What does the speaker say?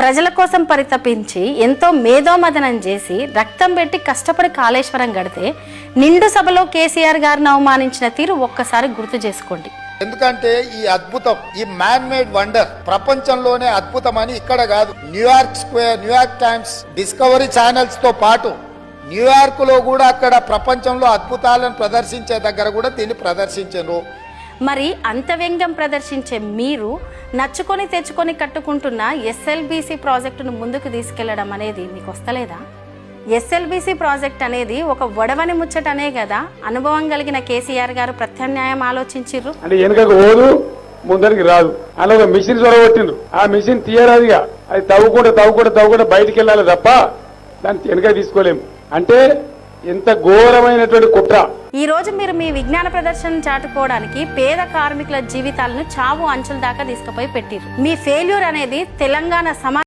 ప్రజల కోసం పరితపించి ఎంతో మేధోమదనం చేసి రక్తం పెట్టి కష్టపడి కాళేశ్వరం గడితే నిండు సభలో కేసీఆర్ గారిని అవమానించిన తీరు ఒక్కసారి గుర్తు చేసుకోండి. ఎందుకంటే ఈ అద్భుతం ఈ మ్యాన్ మేడ్ వండర్ ప్రపంచంలోనే అద్భుతం అని ఇక్కడ కాదు. New York square New York Times Discovery ఛానల్స్తో పాటు న్యూయార్క్లో కూడా అక్కడ ప్రపంచంలో అద్భుతాలను ప్రదర్శించే దగ్గర కూడా దీన్ని ప్రదర్శించారు మరి అంత వ్యంగ్యం ప్రదర్శించే మీరు నచ్చుకొని తెచ్చుకొని కట్టుకుంటున్న ఎస్ఎల్బిసి ప్రాజెక్టును ముందుకు తీసుకెళ్ళడం అనేది మీకు వస్తలేదా? ఎస్ఎల్బిసి ప్రాజెక్ట్ అనేది ఒక వడవని ముచ్చటనే కదా? అనుభవం కలిగిన కేసీఆర్ గారు ప్రత్యామ్నాయం ఆలోచించిర్రు? అంటే వెనుకకు పోదు ముందరికి రాదు. అలా ఒక మిషన్ చొరగొట్టిండ్రు ఆ మిషన్ తీయరాదుగా. అది తవ్వుకుంటే తవ్వుకుంటే తవ్వుకుంటే బయటికి వెళ్ళాలి తప్ప దాన్ని వెనుక తీసుకోలేము. అంటే ఎంత ఘోరమైనటువంటి కుట్ర. ఈ రోజు మీరు మీ విజ్ఞాన ప్రదర్శన చాటుకోవడానికి పేద కార్మికుల జీవితాలను చావు అంచుల దాకా తీసుకుపోయి పెట్టిర్రు. మీ ఫెయిల్యూర్ అనేది తెలంగాణ సమాజ